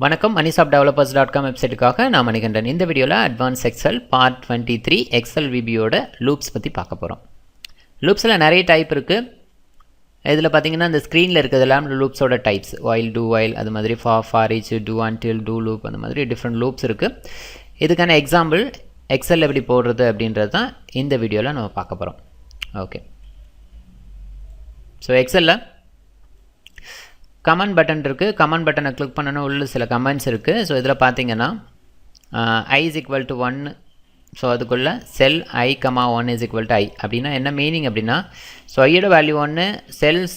வணக்கம் மணிசாப் developers dot com வெப்சைட்டுக்காக நான் மணிகண்டன் இந்த வீடியோவில் advance Excel part twenty three Excel விபியோட loops பற்றி பார்க்க போகிறோம் லூப்ஸில் நிறைய டைப் இருக்குது இதில் பார்த்தீங்கன்னா இந்த ஸ்க்ரீனில் இருக்கிறதெல்லாம் லூப்ஸோட டைப்ஸ் ஒயில் டூ ஒயில் அது மாதிரி for for each do until loop அந்த மாதிரி டிஃப்ரெண்ட் லூப்ஸ் இருக்குது இதுக்கான எக்ஸாம்பிள் எக்ஸல் எப்படி போடுறது அப்படின்றது தான் இந்த வீடியோவில் நம்ம பார்க்க போகிறோம் ஓகே ஸோ எக்ஸலில் கமெண்ட் பட்டன் இருக்குது கமெண்ட் பட்டனை கிளிக் பண்ணணும் உள்ள சில கமெண்ட்ஸ் இருக்குது ஸோ இதில் பார்த்தீங்கன்னா i is equal to one so அதுக்குள்ளே cell i comma one is equal to i அப்படின்னா என்ன மீனிங் அப்படின்னா ஸோ ஐயோட வேல்யூ ஒன்று cells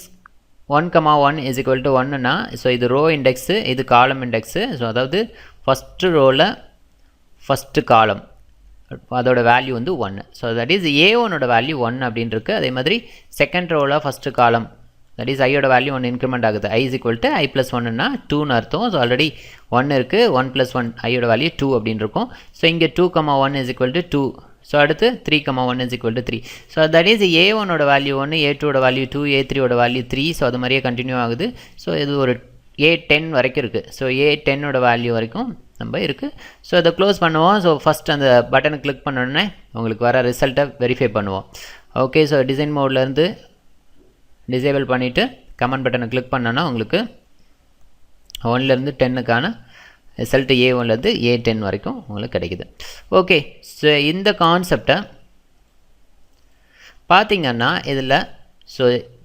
one comma one is equal to ஒன்னுனா so இது ரோ இண்டெக்ஸு இது காலம் இண்டெக்ஸு ஸோ அதாவது ஃபஸ்ட்டு ரோவில் ஃபஸ்ட்டு காலம் அதோட வேல்யூ வந்து ஒன்று ஸோ தட் இஸ் ஏ ஒனோட வேல்யூ ஒன் அப்படின்ருக்கு. அதே மாதிரி செகண்ட் ரோவில் ஃபஸ்ட்டு காலம் தட் இஸ் ஐயோட வேல்யூ ஒன்று இன்க்ரிமெண்ட் ஆகுது. I is equal to I plus ஒன்னுனா டூன்னு அர்த்தம். ஸோ ஆல்ரெடி ஒன் இருக்குது ஒன் ப்ளஸ் ஒன் ஐயோட வேல்யூ டூ அப்படின்னு இருக்கும். ஸோ இங்கே two comma one is equal to two so அடுத்து three comma one is equal to three so that is a ஒனோட value ஒன்று ஏ டூவோட வேல்யூ டூ ஏ த்ரீயோட value three so அது மாதிரியே கண்டினியூ ஆகுது. ஸோ இது ஒரு ஏ டென் வரைக்கும் இருக்குது ஸோ ஏ டென்னோட வேல்யூ வரைக்கும் நம்ம இருக்குது ஸோ அதை க்ளோஸ் பண்ணுவோம். ஸோ ஃபஸ்ட் அந்த பட்டனை கிளிக் பண்ணோடனே உங்களுக்கு வர ரிசல்ட்டை வெரிஃபை பண்ணுவோம். ஓகே ஸோ டிசைன் மோட்லேருந்து டிசேபிள் பண்ணிவிட்டு கமெண்ட் பட்டனை கிளிக் பண்ணோன்னா உங்களுக்கு ஒன்லேருந்து டென்னுக்கான ரிசல்ட் ஏ ஒன்லேருந்து ஏ டென் வரைக்கும் உங்களுக்கு கிடைக்குது. ஓகே ஸோ இந்த கான்செப்டை பார்த்தீங்கன்னா இதில் ஸோ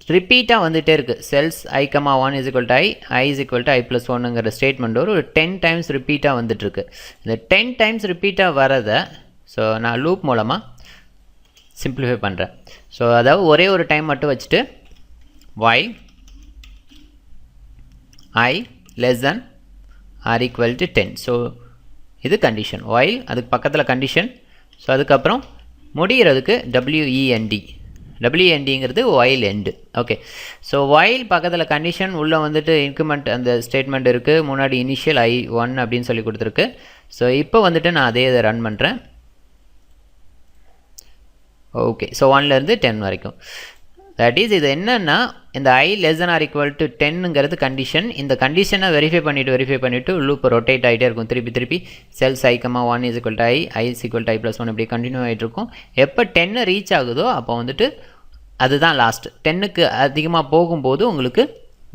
ரிப்பீட்டாக வந்துகிட்டே இருக்குது cells I comma one is equal to I I is equal to I plus ஒன்னுங்கிற statement ஒரு டென் டைம்ஸ் ரிப்பீட்டாக வந்துட்டுருக்கு இந்த டென் டைம்ஸ் ரிப்பீட்டாக வரதை ஸோ நான் லூப் மூலமாக சிம்பிளிஃபை பண்ணுறேன் ஸோ அதாவது ஒரே ஒரு டைம் மட்டும் வச்சுட்டு y i less than or equal to ten so இது கண்டிஷன் while அதுக்கு பக்கத்தில் கண்டிஷன் ஸோ அதுக்கப்புறம் முடிகிறதுக்கு டபிள்யூஇஎன்டி டபிள்யூஎன்டிங்கிறது while end okay so while பக்கத்தில் கண்டிஷன் உள்ளே வந்துட்டு இன்க்ரிமெண்ட் அந்த ஸ்டேட்மெண்ட் இருக்குது முன்னாடி இனிஷியல் ஐ ஒன் அப்படின்னு சொல்லி கொடுத்துருக்கு. ஸோ இப்போ வந்துட்டு நான் அதே இதை ரன் பண்ணுறேன் ஓகே ஸோ ஒன்லேருந்து டென் வரைக்கும். தட் இஸ் இது என்னென்னா இந்த I less or equal to டென்னுங்கிறது condition இந்த கண்டிஷனை வெரிஃபை பண்ணிவிட்டு வெரிஃபை பண்ணிவிட்டு லூப் ரொட்டேட் ஆகிட்டே இருக்கும். திருப்பி திருப்பி cells I comma one is equal to I I is equal to I plus one இப்படி கண்டினியூ ஆகிட்டு இருக்கும். எப்போ டென்னு ரீச் ஆகுதோ அப்போ வந்துட்டு அதுதான் லாஸ்ட் டென்னுக்கு அதிகமாக போகும்போது உங்களுக்கு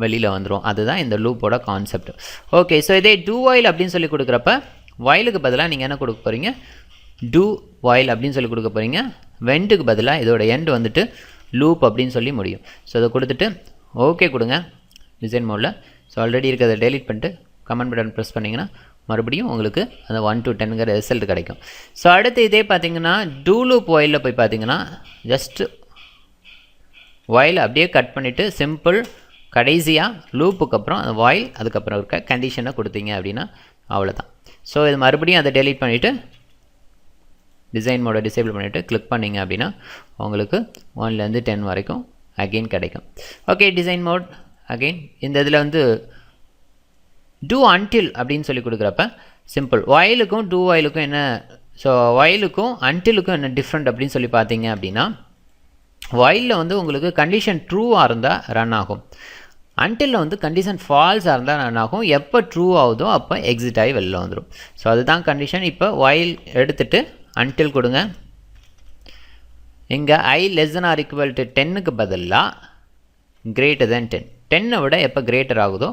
வெளியில் வந்துடும் அதுதான் இந்த லூப்போட கான்செப்ட் ஓகே ஸோ இதே டூ வாயில் அப்படின்னு சொல்லி கொடுக்குறப்ப வயலுக்கு பதிலாக நீங்கள் என்ன கொடுக்க போகிறீங்க டூ வாயில் அப்படின்னு சொல்லி கொடுக்க போகிறீங்க வெண்டுக்கு பதிலாக இதோட எண்டு வந்துட்டு லூப் அப்படின்னு சொல்லி முடியும். ஸோ அதை கொடுத்துட்டு ஓகே கொடுங்க. டிசைன் மோடில் ஸோ ஆல்ரெடி இருக்கிறத டெலிட் பண்ணிட்டு கமெண்ட் பட்டன் ப்ரெஸ் பண்ணிங்கன்னா மறுபடியும் உங்களுக்கு அந்த ஒன் டு டென்னுங்கிற ரிசல்ட் கிடைக்கும். ஸோ அடுத்து இதே பார்த்தீங்கன்னா டூ லூப் ஒயிலில் போய் பார்த்தீங்கன்னா ஜஸ்ட்டு ஒயில் அப்படியே கட் பண்ணிவிட்டு சிம்பிள் கடைசியாக லூப்புக்கு அப்புறம் அந்த வாயில் அதுக்கப்புறம் இருக்க கண்டிஷனை கொடுத்தீங்க அப்படின்னா அவ்வளோதான் ஸோ இது மறுபடியும் அதை டெலிட் பண்ணிவிட்டு டிசைன் மோடை டிசேபிள் பண்ணிவிட்டு கிளிக் பண்ணிங்க அப்படின்னா உங்களுக்கு ஒன்லேருந்து டென் வரைக்கும் அகெயின் கிடைக்கும். ஓகே டிசைன் மோட் அகெயின் இந்த இதில் வந்து டூ அன்டில் அப்படின்னு சொல்லி கொடுக்குறப்ப சிம்பிள் ஒயிலுக்கும் டூ ஒயிலுக்கும் என்ன? ஸோ வயலுக்கும் அன்டிலுக்கும் என்ன டிஃப்ரெண்ட் அப்படின்னு சொல்லி பார்த்தீங்க அப்படின்னா வயலில் வந்து உங்களுக்கு கண்டிஷன் ட்ரூவாக இருந்தால் ரன் ஆகும். அன்டில் வந்து கண்டிஷன் ஃபால்ஸாக இருந்தால் ரன் ஆகும். எப்போ ட்ரூ ஆகுதோ அப்போ எக்ஸிட் ஆகி வெளில வந்துடும் ஸோ அதுதான் கண்டிஷன் இப்போ வயல் எடுத்துகிட்டு அன்டில் கொடுங்க. இங்கே I less than or equal to டென்னுக்கு பதிலாக கிரேட்டர் தென் டென் டென்னை விட எப்போ கிரேட்டர் ஆகுதோ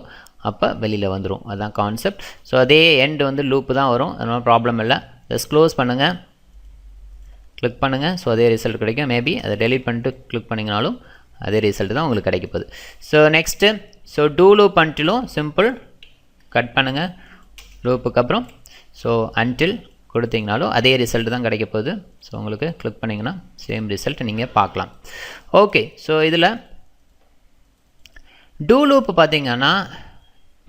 அப்போ வெளியில் வந்துடும் அதுதான் கான்செப்ட் ஸோ அதே எண்டு வந்து லூப்பு தான் வரும். அதனால் ப்ராப்ளம் இல்லை. ஜஸ்ட் க்ளோஸ் பண்ணுங்கள் கிளிக் பண்ணுங்கள் ஸோ அதே ரிசல்ட் கிடைக்கும். மேபி அதை டெலிட் பண்ணிட்டு கிளிக் பண்ணிங்கனாலும் அதே ரிசல்ட் தான் உங்களுக்கு கிடைக்க போகுது. So next so do loop அன்டிலும் simple cut பண்ணுங்கள் லூப்புக்கு அப்புறம். ஸோ அன்டில் கொடுத்தீங்கனாலும் அதே ரிசல்ட் தான் கிடைக்க போகுது. ஸோ உங்களுக்கு கிளிக் பண்ணிங்கன்னா சேம் ரிசல்ட் நீங்கள் பார்க்கலாம். ஓகே ஸோ இதில் டூ லூப் பார்த்தீங்கன்னா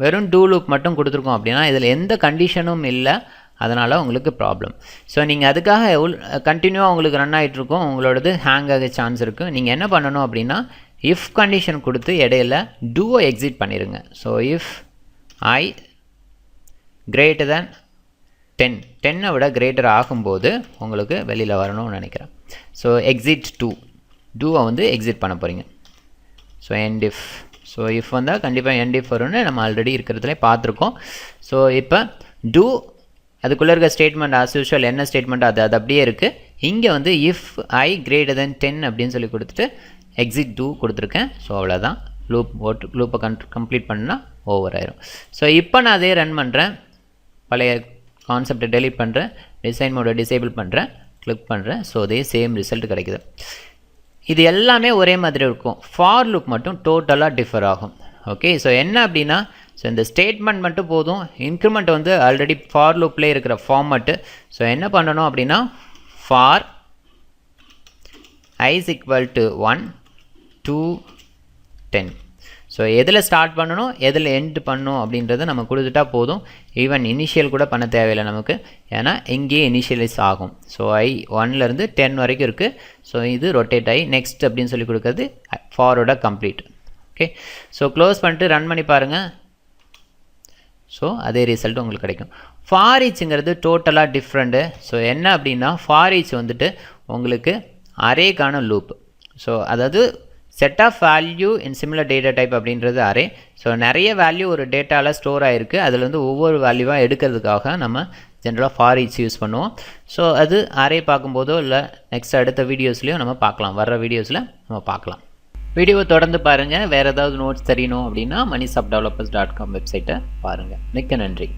வெறும் டூ லூப் மட்டும் கொடுத்துருக்கோம் அப்படின்னா இதில் எந்த கண்டிஷனும் இல்லை. அதனால் உங்களுக்கு ப்ராப்ளம் ஸோ நீங்கள் அதுக்காக எவ்வளோ கண்டினியூவாக உங்களுக்கு ரன் ஆகிட்ருக்கும் உங்களோடது ஹேங் ஆக சான்ஸ் இருக்குது நீங்கள் என்ன பண்ணணும் அப்படின்னா இஃப் கண்டிஷன் கொடுத்து இடையில டூவை எக்ஸிட் பண்ணிடுங்க so if I greater than ten டென்னை விட கிரேட்டர் ஆகும்போது உங்களுக்கு வெளியில் வரணும்னு நினைக்கிறேன். ஸோ எக்ஸிட் டூ டூவை வந்து எக்ஸிட் பண்ண போகிறீங்க so end if so if வந்தால் கண்டிப்பாக என்டிஃப் வரும்னு நம்ம ஆல்ரெடி இருக்கிறதுலே பார்த்துருக்கோம். ஸோ இப்போ டூ அதுக்குள்ளே இருக்க ஸ்டேட்மெண்ட் ஆஸ் யூஷுவல் என்ன ஸ்டேட்மெண்ட் அது? அது அப்படியே இருக்குது இங்கே வந்து if I greater then ten அப்படின்னு சொல்லி கொடுத்துட்டு எக்ஸிட் டூ கொடுத்துருக்கேன். ஸோ அவ்வளோதான் லூப் ஓட்டு லூப்பை கன் கம்ப்ளீட் பண்ணால் ஓவர் ஆயிரும். ஸோ இப்போ நான் அதே ரன் பண்ணுறேன் பழைய கான்செப்டை டெலிட் பண்ணுறேன் டிசைன் மோடை டிசேபிள் பண்ணுறேன் கிளிக் பண்ணுறேன் ஸோ அதே சேம் ரிசல்ட் கிடைக்குது. இது எல்லாமே ஒரே மாதிரி இருக்கும். ஃபார் லுக் மட்டும் டோட்டலாக டிஃபர் ஆகும். ஓகே ஸோ என்ன அப்படின்னா ஸோ இந்த ஸ்டேட்மெண்ட் மட்டும் போதும். இன்க்ரிமெண்ட் வந்து ஆல்ரெடி ஃபார் லுப்லேயே இருக்கிற ஃபார்மட்டு ஸோ என்ன பண்ணணும் அப்படின்னா for I's equal to one to ten so எதில் ஸ்டார்ட் பண்ணணும் எதில் எண்ட் பண்ணணும் அப்படின்றத நம்ம கொடுத்துட்டா போதும். ஈவன் இனிஷியல் கூட பண்ண தேவையில்லை நமக்கு. ஏன்னா இங்கேயே இனிஷியலைஸ் ஆகும். ஸோ ஐ ஒன்லேருந்து டென் வரைக்கும் இருக்குது ஸோ இது ரொட்டேட் ஆகி நெக்ஸ்ட் அப்படின்னு சொல்லி கொடுக்குறது ஃபார்வர்டாக கம்ப்ளீட் ஓகே ஸோ க்ளோஸ் பண்ணிட்டு ரன் பண்ணி பாருங்கள் ஸோ அதே ரிசல்ட் உங்களுக்கு கிடைக்கும். ஃபாரீச்சுங்கிறது டோட்டலாக டிஃப்ரெண்ட்டு ஸோ என்ன அப்படின்னா ஃபாரீச் வந்துட்டு உங்களுக்கு அரேக்கான லூப் ஸோ அதாவது set of value in similar data type அப்படின்றது அரே ஸோ நிறைய வேல்யூ ஒரு டேட்டாவில் ஸ்டோர் ஆகிருக்கு அதில் வந்து ஒவ்வொரு வேல்யூவாக எடுக்கிறதுக்காக நம்ம ஜென்ரலாக ஃபார் ஈச் யூஸ் பண்ணுவோம். ஸோ அது அரே பார்க்கும்போதோ இல்லை நெக்ஸ்ட் அடுத்த வீடியோஸ்லையும் நம்ம பார்க்கலாம். வர்ற வீடியோஸில் நம்ம பார்க்கலாம். வீடியோவை தொடர்ந்து பாருங்கள் வேறு ஏதாவது நோட்ஸ் தெரியணும் அப்படின்னா மணி சப் டெவலப்பர்ஸ் டாட் காம் வெப்சைட்டை பாருங்கள் மிக்க நன்றி.